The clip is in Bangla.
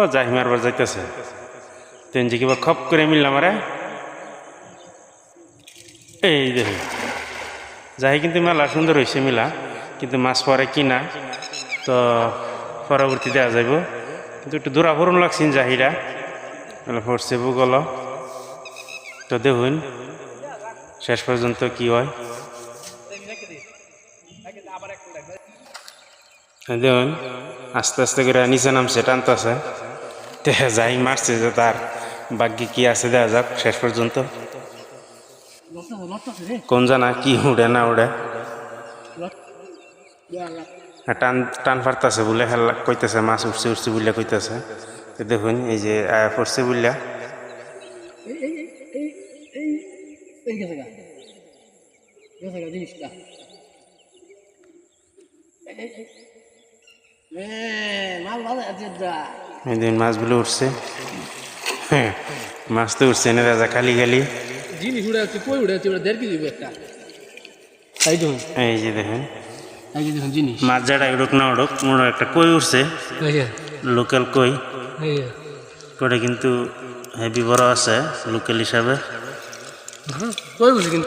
ও যাই, মারবার যাইতেছে। তেন যে কিবা খপ করে মিললাম আরে। এই দেখি। যাই, কিন্তু মেলা সুন্দর হয়েছে মিলা, কিন্তু মাছ পরে কিনা, তো পরবর্তী দেওয়া যাইব। কিন্তু একটু দূরা ভরুন লাগছেন জাহিরা। ফরছে গল তো দেখুন, শেষ পর্যন্ত কি হয়। দেখুন, আস্তে আস্তে করে নিচে নামছে, টানতেছে। দেখা যাই মারছে যে তার ভাগ্যে কি আছে দেখা যাক শেষ পর্যন্ত। কোন জানা কি উড়ে না উড়ে। টান টান ফারতাছে বলে হেলা, কইতেছে, মাছ উঠছে উঠছে বলে কইতেছে। তো দেখুন, এই যে আয়া পড়ছে বললা জিনিসটা এই দেখুন মাছগুলো উঠছে। হ্যাঁ মাছ তো উঠছে না রাজা খালি খালি। জিনিস উড়ে আছে কই উড়ে আছে ওটা দেড় কেজি একটা। তাই দেখুন এই যে দেখেন। এই যে দেখুন জিনিস। মাছ যাটা উড়ুক না উড়ুক মনে একটা কই উঠছে লোকাল কই। কইটা কিন্তু হেভি বড় আছে লোকাল হিসাবে। কই উঠছে কিন্তু?